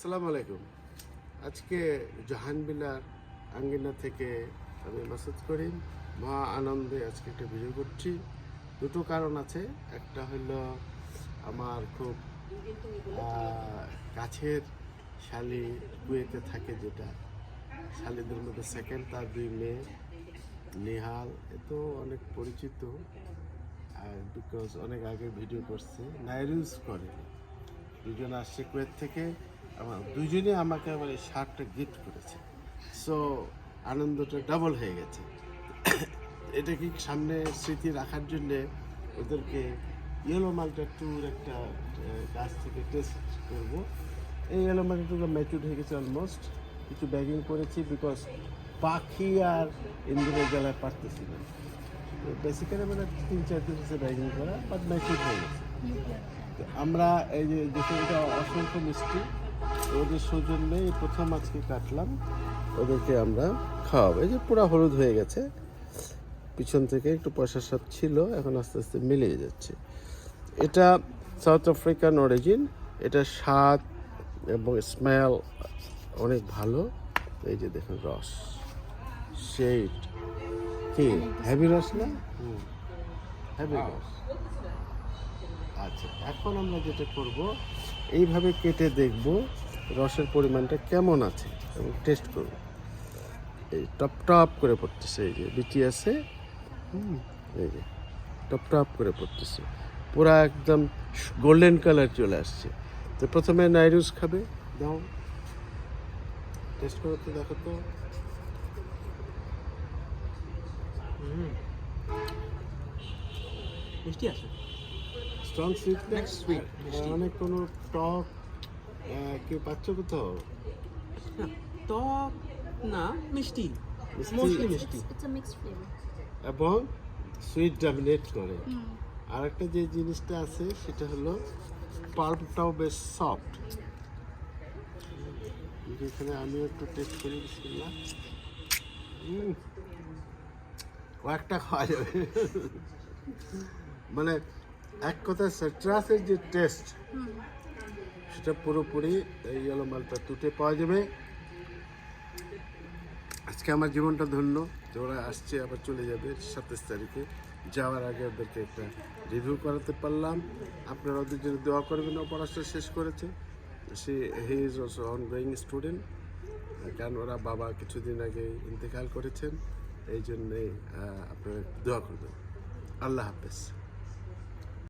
আসসালামু আলাইকুম। আজকে জাহানবিলার আঙ্গিনা থেকে আমি মাসুদ করিম মহা আনন্দে আজকে একটা ভিডিও করছি। দুটো কারণ আছে। একটা হলো আমার খুব কাছের শালি কুয়েতে থাকে যেটা। শালিদের মধ্যে সেকেন্ড তার দুই মেয়ে, নিহাল, এ তো অনেক পরিচিত। আর বিকজ অনেক আগে ভিডিও করছে, নাইরুজ করে। দুজন আসছে কুয়েত থেকে। আমার দুজনে আমাকে আমার এই শার্টটা গিফট করেছে। সো আনন্দটা ডাবল হয়ে গেছে। এটা কি সামনে স্মৃতি রাখার জন্যে ওদেরকে ইয়েলো মালটা ট্যুর একটা গাছ থেকে টেস্ট করব। এই ইয়েলো মালটা ট্যুর ম্যাচুর হয়ে গেছে অলমোস্ট কিছু ব্যাগিং করেছি বিকজ পাখি আর ইন্দ্রের জ্বালায় পারতেছি না। বেসিক্যালি মানে তিন, চার দিন হচ্ছে ব্যাগিং করা বাট ম্যাচুর হয়ে গেছে। আমরা এই যে এটা অসংখ্য মিষ্টি ওদের সৌজন্যে এই প্রথম আজকে কাটলাম। ওদেরকে আমরা খাওয়াবো। এই যে পুরো হলুদ হয়ে গেছে। পিছন থেকে একটু পয়সা সব ছিল এখন আস্তে আস্তে মিলিয়ে যাচ্ছে। এটা সাউথ আফ্রিকান অরিজিন এটা স্বাদ এবং স্মেল অনেক ভালো। এই যে দেখুন রস। সেইট কি? হ্যাভি রস না? হ্যাভি রস। আচ্ছা এখন আমরা যেটা করব এইভাবে কেটে দেখব। রসের পরিমাণটা কেমন আছে? এবং টেস্ট করব এই টপ টপ করে পড়তেছে এই যে বিচি আছে হুম, এই যে টপ টপ করে পড়তেছে। পুরা একদম গোল্ডেন কালার চলে আসছে। তো প্রথমে নাইরুস খাবে দাও। টেস্ট করে তো দেখো তো। মিষ্টি আছে? Strong sweet. অনেক কোনো টক কি পাচ্ছ কোথাও? টক না মিষ্টি। মিষ্টি। মোস্টলি মিষ্টি. এবং সুইট ডমিনেট করে। আর একটা যে জিনিসটা আছে সেটা হলো পাল্পটাও বেশ সফট এখানে আমিও একটু টেস্ট করি উম, কয়েকটা খাওয়া যাবে। মানে এক কথায় সিট্রাসের যে টেস্ট সেটা পুরোপুরি এই ইয়েলো মালটা তুটে পাওয়া যাবে। আজকে আমার জীবনটা ধন্য যে ওরা আসছে আবার চলে যাবে সাতাশ তারিখে। যাওয়ার আগে ওদেরকে একটা রিভিউ করাতে পারলাম। আপনারা ওদের জন্য দোয়া করবেন ও পড়াশোনা শেষ করেছে। সে he is also ongoing student কারণ ওরা বাবা কিছুদিন আগে ইন্তেকাল করেছেন, এই জন্যে আপনারা দোয়া করবেন। আল্লাহ হাফেজ।